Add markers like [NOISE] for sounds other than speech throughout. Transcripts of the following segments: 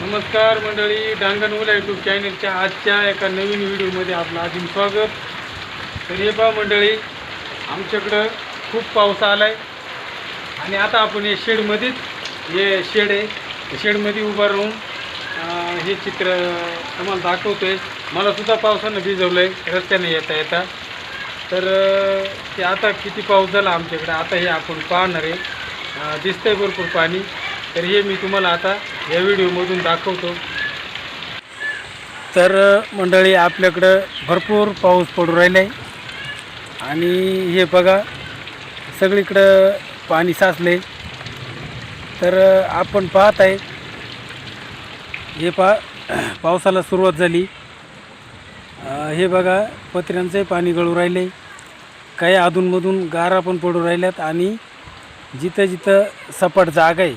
नमस्कार मंडळी डांगणवाला यूट्यूब चॅनलच्या आजच्या एका नवीन व्हिडिओमध्ये आपलं अजून स्वागत. तर हे पहा मंडळी आमच्याकडं खूप पाऊस आला आहे आणि आता आपण हे शेडमध्येच हे शेड आहे शेडमध्ये उभं राहून हे चित्र तुम्हाला दाखवतो आहे मलासुद्धा पावसानं भिजवलं आहे रस्त्याने येता येता. तर ते आता किती पाऊस झाला आमच्याकडे आता हे आपण पाहणार आहे. दिसतंय भरपूर पाणी. तर हे मी तुम्हाला आता या व्हिडिओमधून दाखवतो. तर मंडळी आपल्याकडं भरपूर पाऊस पडू राहिला आहे आणि हे बघा सगळीकडं पाणी साचले तर आपण पाहत आहे हे पा [CLEARS THROAT] पावसाला सुरुवात झाली. हे बघा पत्र्यांचंही पाणी गळू राहिले काही अधूनमधून गारा पण पडू राहिल्यात आणि जिथं जिथं सपाट जागा आहे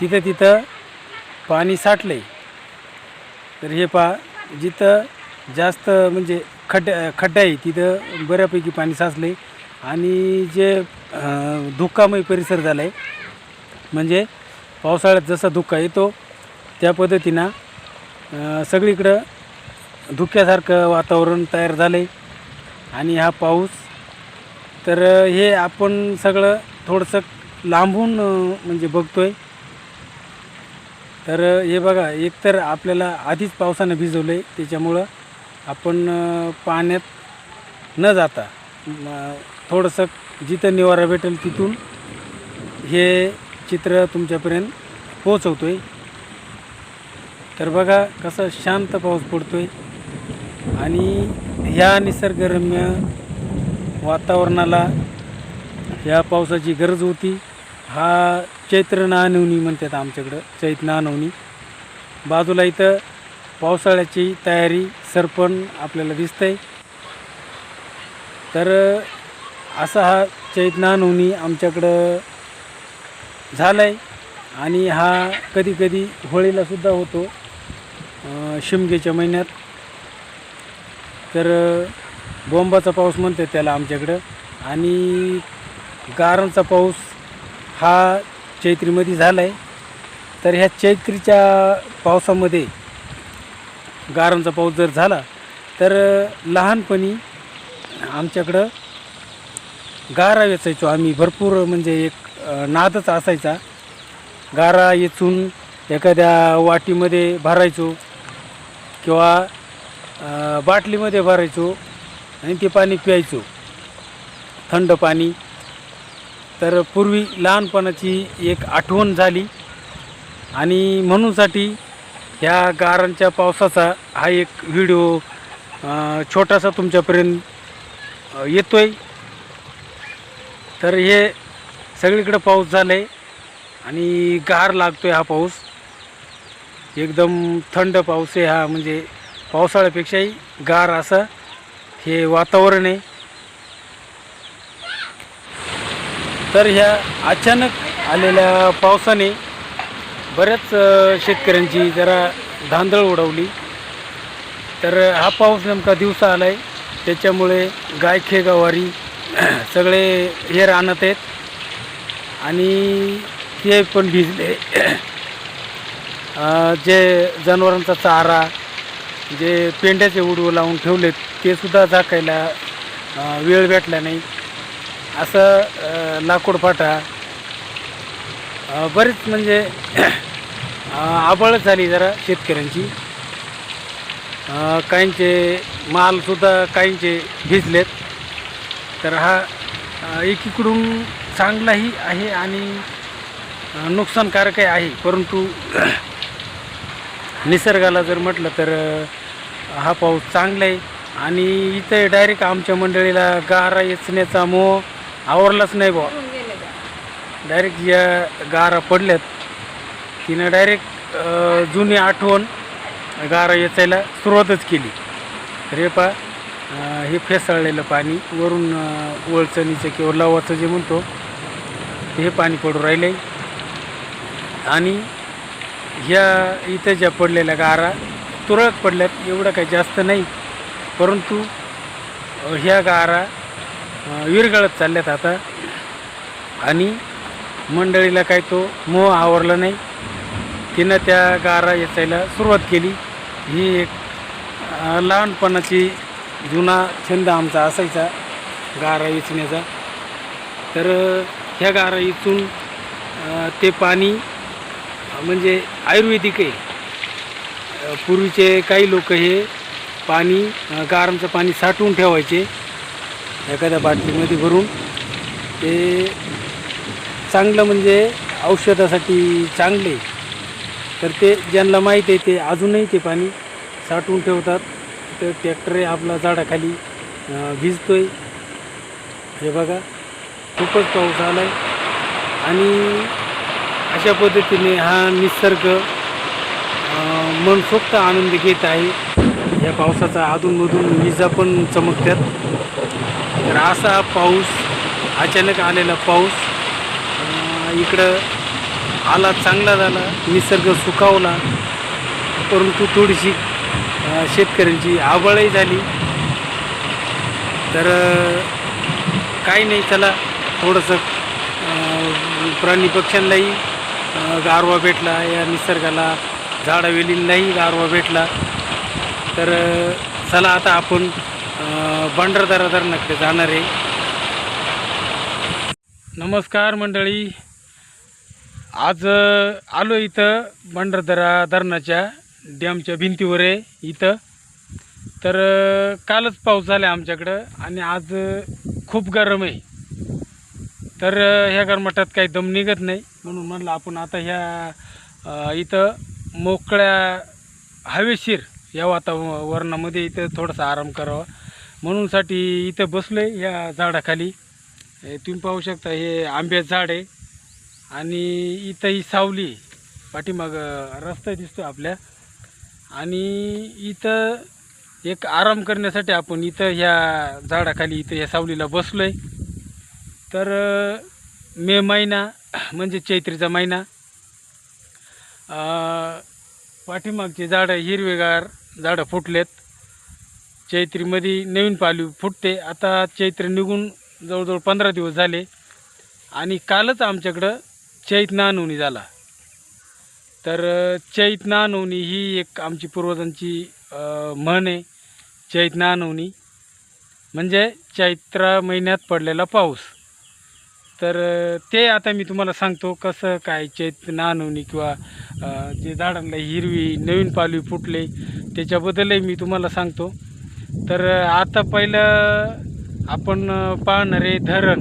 तिथं तिथं पाणी साठलं आहे तर हे पा जिथं जास्त म्हणजे खड्ड्या खड्डा आहे तिथं बऱ्यापैकी पाणी साचले आणि जे धुकामय धुक्कामय परिसर झाला आहे म्हणजे पावसाळ्यात जसा धुक्का येतो त्या पद्धतीनं सगळीकडं धुक्यासारखं वातावरण तयार झालं आहे आणि हा पाऊस तर हे आपण सगळं थोडंसं लांबून म्हणजे बघतो आहे तर हे बघा एकतर आपल्याला आधीच पावसानं भिजवलं आहे त्याच्यामुळं आपण पाण्यात न जाता थोडंसं जिथं निवारा भेटेल तिथून हे चित्र तुमच्यापर्यंत पोहोचवतो आहे तर बघा कसं शांत पाऊस पडतो आहे आणि ह्या निसर्गरम्य वातावरणाला ह्या पावसाची गरज होती. हा चैत्र नानवणी म्हणतात आमच्याकडं चैत नानवणी बाजूला इथं पावसाळ्याची तयारी सरपण आपल्याला दिसतंय. तर असा हा चैत नानवणी आमच्याकडं झाला आहे आणि हा कधी कधी होळीलासुद्धा होतो शिमगेच्या महिन्यात. तर बोंबाचा पाऊस म्हणतात त्याला आमच्याकडं आणि गारांचा पाऊस हा चैत्रीमध्ये झाला आहे तर ह्या चैत्रीच्या पावसामध्ये गारांचा पाऊस जर झाला तर लहानपणी आमच्याकडं गारा वेचायचो आम्ही. भरपूर म्हणजे एक नादच असायचा. गारा येचून एखाद्या वाटीमध्ये भरायचो किंवा बाटलीमध्ये भरायचो आणि ते पाणी प्यायचो. थंड पाणी. तर पूर्वी लहानपणाची एक आठवण झाली. आणि म्हणूनसाठी ह्या गारांच्या पावसाचा हा एक व्हिडिओ छोटासा तुमच्यापर्यंत येतो आहे तर हे सगळीकडं पाऊस झाला आहे आणि गार लागतो आहे हा पाऊस. एकदम थंड पाऊस आहे हा म्हणजे पावसाळ्यापेक्षाही गार असं हे वातावरण आहे. तर ह्या अचानक आलेल्या पावसाने बऱ्याच शेतकऱ्यांची जरा धांदळ उडवली. तर हा पाऊस नेमका दिवसा आला आहे त्याच्यामुळे गायखे गवारी [CLEARS THROAT] सगळे हे राहणत आहेत. आणि ते पण भिजले. [CLEARS THROAT] जे जनावरांचा चारा जे पेंड्याचे उडवं लावून ठेवलेत ते सुद्धा झाकायला वेळ भेटला नाही. असं लाकूडफाटा लाकूड फाटा बरीच म्हणजे आबळ झाली जरा शेतकऱ्यांची. काहींचे मालसुद्धा काहींचे भिजलेत. तर हा एकीकडून चांगलाही आहे आणि नुकसानकारकही आहे. परंतु निसर्गाला जर म्हटलं तर हा पाऊस चांगला आहे. आणि इथे डायरेक्ट आमच्या मंडळीला गारा येचण्याचा मोह आवरलाच नाही बुवा. डायरेक्ट या गारा पडल्यात. तिनं डायरेक्ट जुनी आठवण गारा येचायला सुरुवातच केली. हे पा हे फेसाळलेलं पाणी वरून वळचणीचं किंवा लवाचं जे म्हणतो ते हे पाणी पडू राहिले आणि ह्या इथं ज्या पडलेल्या गारा तुरळक पडल्यात एवढं काही जास्त नाही. परंतु ह्या गारा विरगळत विरघळत चालल्यात आता. आणि मंडळीला काय तो मोह आवरला नाही. तिनं त्या गारा येचायला सुरुवात केली. ही एक लहानपणाची जुना छंद आमचा असायचा गारा वेचण्याचा तर ह्या गारा इथून ते पाणी म्हणजे आयुर्वेदिक आहे. पूर्वीचे काही लोक हे पाणी गारांचं पाणी साठवून ठेवायचे. एखाद्या बाटलीमध्ये भरून ते चांगलं म्हणजे औषधासाठी चांगले. तर ते ज्यांना माहीत आहे ते अजूनही ते पाणी साठवून ठेवतात. तर ट्रॅक्टर आपला झाडाखाली भिजतो भिजतोय. हे बघा खूपच पाऊस आला आहे आणि अशा पद्धतीने हा निसर्ग मनसोक्त आनंद घेत आहे. या पावसाचा अधूनमधून विजा पण चमकतात. तर असा पाऊस अचानक आलेला पाऊस. इकडं आला चांगला झाला निसर्ग सुकावला परंतु थोडीशी शेतकऱ्यांची आबळही झाली. तर काही नाही चला थोडंसं प्राणी पक्ष्यांनाही गारवा भेटला. या निसर्गाला झाडावेलींनाही गारवा भेटला. तर चला आता आपण अं, भंडारदरा धरणाकडे जाणार. आहे नमस्कार मंडळी. आज आलो इथं भंडारदरा धरणाच्या डॅमच्या भिंतीवर आहे इथं. तर कालच पाऊस झाला आमच्याकडं आणि आज खूप गरम आहे. तर ह्या गरमाटात काही दम निघत नाही. म्हणून म्हणलं आपण आता ह्या इथं मोकळ्या हवेशीर या वातावरणामध्ये इथं थोडासा आराम करावा. म्हणूनसाठी इथं बसलो आहे ह्या झाडाखाली तुम्ही पाहू शकता हे आंब्याचं झाड आहे. आणि इथं ही सावली पाठीमाग रस्ता दिसतो आपल्या. आणि इथं एक आराम करण्यासाठी आपण इथं ह्या झाडाखाली इथं ह्या सावलीला बसलो आहे तर मे महिना म्हणजे चैत्रीचा महिना. पाठीमागचे झाडं हिरवेगार झाडं फुटलेत. चैत्रीमध्ये नवीन पालवी फुटते. आता चैत्र निघून जवळजवळ पंधरा दिवस झाले. आणि कालच आमच्याकडं चैत नानवणी झाला. तर अ, चैत नानवणी ही एक आमची पूर्वजांची म्हण आहे. चैत नानवणी म्हणजे चैत्र महिन्यात पडलेला पाऊस. तर ते आता मी तुम्हाला सांगतो कसं काय चैत नानवणी किंवा जे झाडांना हिरवी नवीन पालवी फुटले त्याच्याबद्दलही मी तुम्हाला सांगतो. तर आता पहिलं आपण पाहणारे पाहणार आहे धरण.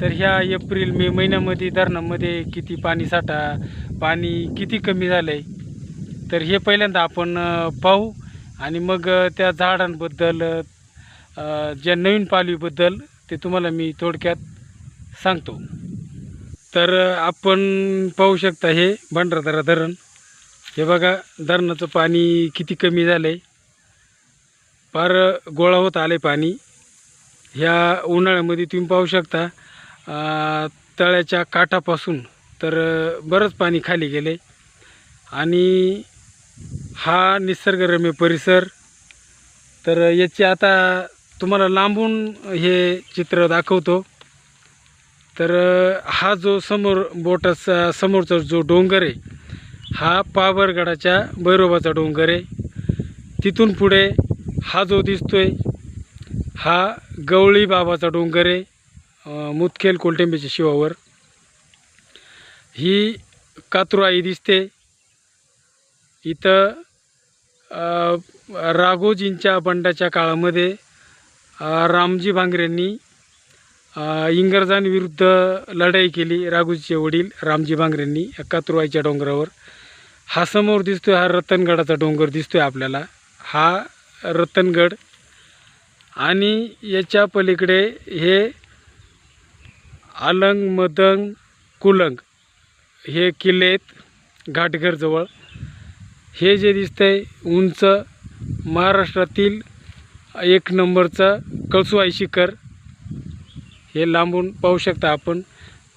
तर ह्या एप्रिल मे महिन्यामध्ये धरणामध्ये किती पाणी साठा पाणी किती कमी झालं आहे तर हे पहिल्यांदा आपण पाहू. आणि मग त्या झाडांबद्दल ज्या नवीन पालवीबद्दल ते तुम्हाला मी थोडक्यात सांगतो. तर आपण पाहू शकता हे भंडारदरा धरण. हे बघा धरणाचं पाणी किती कमी झालं आहे फार गोळा होत आले पाणी. ह्या उन्हाळ्यामध्ये तुम्ही पाहू शकता तळ्याच्या काठापासून तर बरंच पाणी खाली गेले आणि हा निसर्गरम्य परिसर तर याची आता तुम्हाला लांबून हे चित्र दाखवतो. तर हा जो समोर बोटाचा समोरचा जो डोंगर आहे हा पावरगडाच्या भैरोबाचा डोंगर आहे. तिथून पुढे हा जो दिसतोय हा गवळी बाबाचा डोंगर आहे मुतखेल कोलटेंबेच्या शिवावर. ही कातुराई दिसते. इथं राघोजींच्या बंडाच्या काळामध्ये रामजी भांगरेंनी इंग्रजांविरुद्ध लढाई केली राघोजीचे वडील रामजी भांगरेंनी या कातुराईच्या डोंगरावर. हा समोर दिसतोय हा रतनगडाचा डोंगर दिसतोय आपल्याला. हा रतनगड आणि याच्या पलीकडे हे आलंग मदंग कुलंग हे किल्ले आहेत घाटघरजवळ हे जे दिसतंय उंच महाराष्ट्रातील एक नंबरचं कळसुआई शिखर हे लांबून पाहू शकता आपण.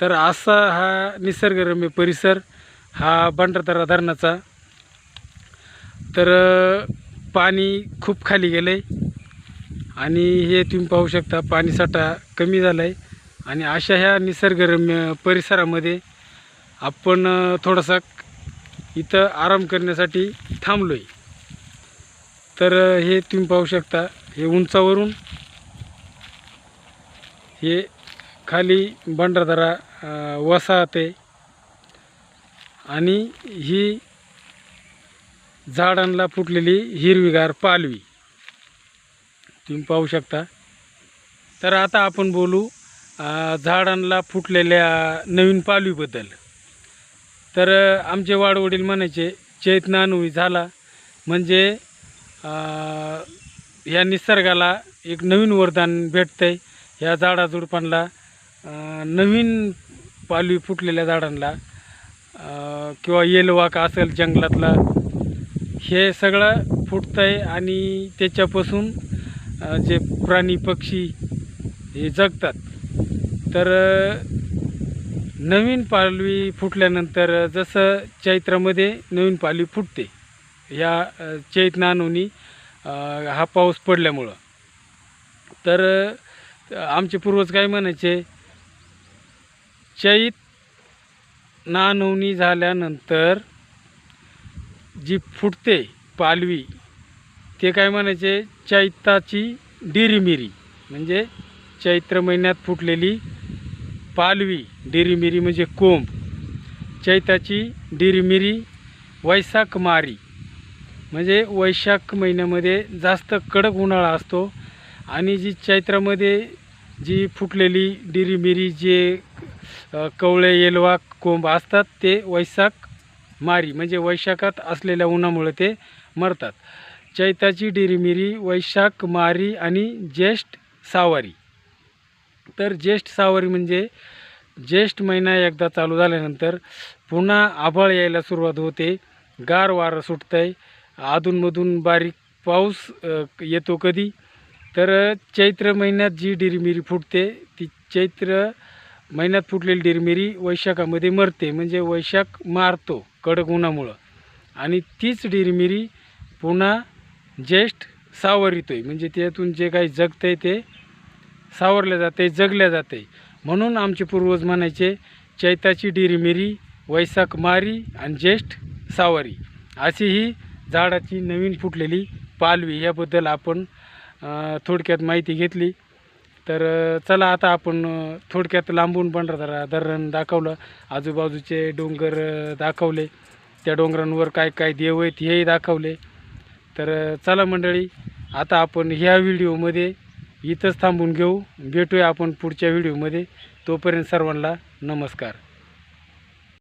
तर असा हा निसर्गरम्य परिसर हा भंडारदरा धरणाचा. तर पाणी खूप खाली गेलं आहे आणि हे तुम्ही पाहू शकता पाणीसाठा कमी झाला आहे आणि अशा ह्या निसर्गरम्य परिसरामध्ये आपण थोडासा इथं आराम करण्यासाठी थांबलो आहे तर हे तुम्ही पाहू शकता हे उंचावरून हे खाली भंडारदारा वसाहत आहे. आणि ही झाडांना फुटलेली हिरवीगार पालवी. तुम्ही पाहू शकता. तर आता आपण बोलू झाडांना फुटलेल्या नवीन पालवीबद्दल. तर आमचे वाडवडील म्हणायचे चैत नानवी झाला. म्हणजे या निसर्गाला एक नवीन वरदान भेटतं आहे ह्या झाडाझुडपांना नवीन पालवी फुटलेल्या झाडांना किंवा येलवाक असेल जंगलातला हे सगळं फुटतं आहे आणि त्याच्यापासून जे प्राणी पक्षी हे जगतात. तर नवीन पालवी फुटल्यानंतर जसं चैत्रामध्ये नवीन पालवी फुटते या चैत नानोनी हा पाऊस पडल्यामुळं. तर आमचे पूर्वज काय म्हणायचे चैत नानवणी झाल्यानंतर जी फुटते पालवी ते काय म्हणायचे? चैताची डिरीमिरी म्हणजे चैत्र महिन्यात फुटलेली पालवी डिरीमिरी म्हणजे कोंब. चैताची डिरीमिरी वैशाख मारी. म्हणजे वैशाख महिन्यामध्ये जास्त कडक उन्हाळा असतो आणि जी चैत्रामध्ये जी फुटलेली डिरीमिरी जे कवळे येलवा कोंब असतात ते वैशाख मारी म्हणजे वैशाखात असलेल्या उन्हामुळे ते मरतात. चैताची डिरीमिरी वैशाख मारी आणि ज्येष्ठ सावारी. तर ज्येष्ठ सावारी म्हणजे ज्येष्ठ महिना एकदा चालू झाल्यानंतर पुन्हा आभाळ यायला सुरुवात होते. गार वारं सुटतं आहे अधूनमधून बारीक पाऊस येतो कधी? तर चैत्र महिन्यात जी डिरमिरी फुटते ती चैत्र महिन्यात फुटलेली डिरमिरी वैशाखामध्ये मरते. म्हणजे वैशाख मारतो. कडक उन्हामुळं आणि तीच डिरमिरी पुन्हा ज्येष्ठ सावरितोय. म्हणजे त्यातून जे काही आहे ते सावरले जाते जगल्या जाते म्हणून आमचे पूर्वज म्हणायचे चैताची डिरमिरी वैसाख मारी आणि ज्येष्ठ सावरी. अशी ही झाडाची नवीन फुटलेली पालवी. याबद्दल आपण थोडक्यात माहिती घेतली. तर चला आता आपण थोडक्यात लांबून पंढरदरा धरण दाखवलं. आजूबाजूचे डोंगर दाखवले. त्या डोंगरांवर काय काय देव आहेत हेही दाखवले. तर चला मंडळी आता आपण ह्या व्हिडिओमध्ये इथंच थांबून घेऊ. भेटूया आपण पुढच्या व्हिडिओमध्ये. तोपर्यंत सर्वांना नमस्कार.